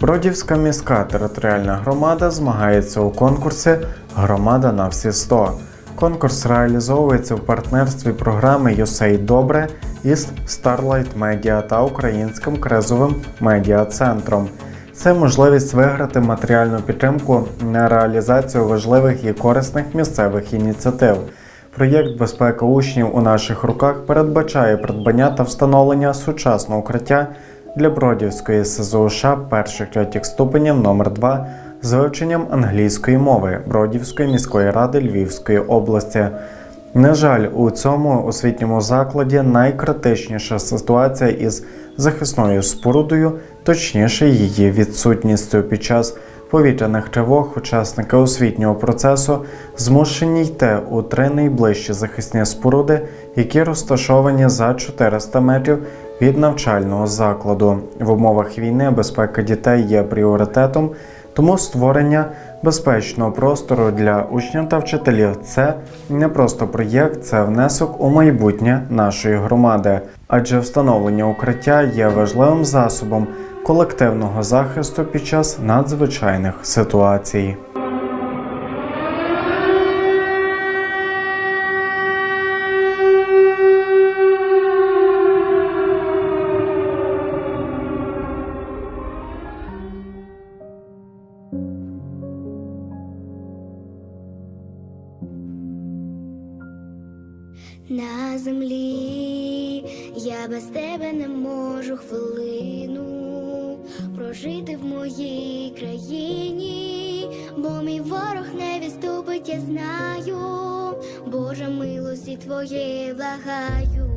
Бродівська міська територіальна громада змагається у конкурсі Громада на всі 100. Конкурс реалізовується в партнерстві програми «USAID Добре із Starlight Media та Українським кризовим медіа-центром. Це можливість виграти матеріальну підтримку на реалізацію важливих і корисних місцевих ініціатив. Проєкт Безпека учнів у наших руках передбачає придбання та встановлення сучасного укриття для Бродівської СЗУ США перших третіх ступенів номер 2 з вивченням англійської мови Бродівської міської ради Львівської області. На жаль, у цьому освітньому закладі найкритичніша ситуація із захисною спорудою, точніше її відсутністю під час повітряних тривог учасники освітнього процесу змушені йти у три найближчі захисні споруди, які розташовані за 400 метрів від навчального закладу. В умовах війни безпека дітей є пріоритетом, тому створення безпечного простору для учнів та вчителів це не просто проєкт, це внесок у майбутнє нашої громади, адже встановлення укриття є важливим засобом колективного захисту під час надзвичайних ситуацій. На землі. Я без тебе не можу хвилину прожити в моїй країні, бо мій ворог не відступить, я знаю, Боже милості твоєї благаю,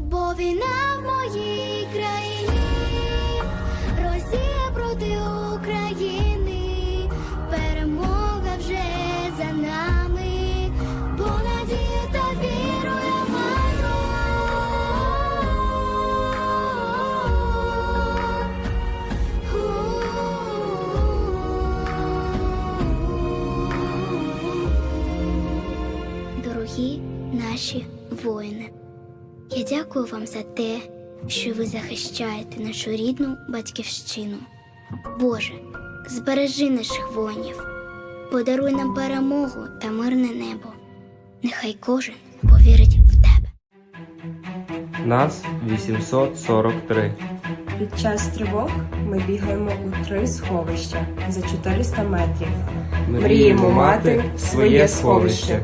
бо війна Дорогі наші воїни, я дякую вам за те, що ви захищаєте нашу рідну батьківщину. Боже, збережи наших воїнів, подаруй нам перемогу та мирне небо. Нехай кожен повірить в тебе. Нас 843. Під час тривог ми бігаємо у три сховища за 400 метрів. Мріємо мати своє сховище.